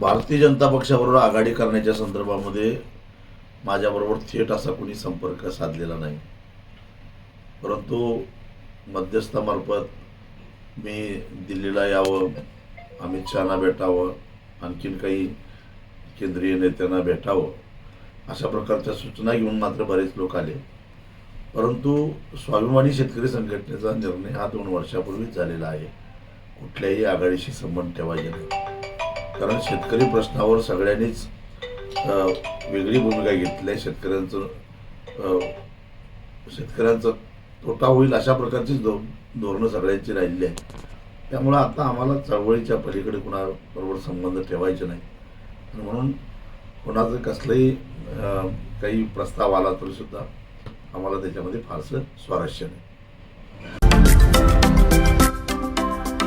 भारतीय जनता पक्षाबरोबर आघाडी करण्याच्या संदर्भामध्ये माझ्याबरोबर थेट असा कोणी संपर्क साधलेला नाही. परंतु मध्यस्थामार्फत मी दिल्लीला यावं अमित शहाना भेटावं आणखीन काही केंद्रीय नेत्यांना भेटावं अशा प्रकारच्या सूचना घेऊन मात्र बरेच लोक आले. परंतु स्वाभिमानी शेतकरी संघटनेचा निर्णय हा दोन वर्षापूर्वीच झालेला आहे. कुठल्याही आघाडीशी संबंध ठेवायचे नाही. कारण शेतकरी प्रश्नावर सगळ्यांनीच वेगळी भूमिका घेतली आहे शेतकऱ्यांचं शेतकऱ्यांचा तोटा होईल अशा प्रकारचीच धो धोरणं सगळ्यांची राहिलेली आहेत. त्यामुळं आता आम्हाला चळवळीच्या पलीकडे कुणाबरोबर संबंध ठेवायचे नाही. आणि म्हणून कोणाचं कसलंही काही प्रस्ताव आला तरीसुद्धा आम्हाला त्याच्यामध्ये फारसं स्वारस्य नाही.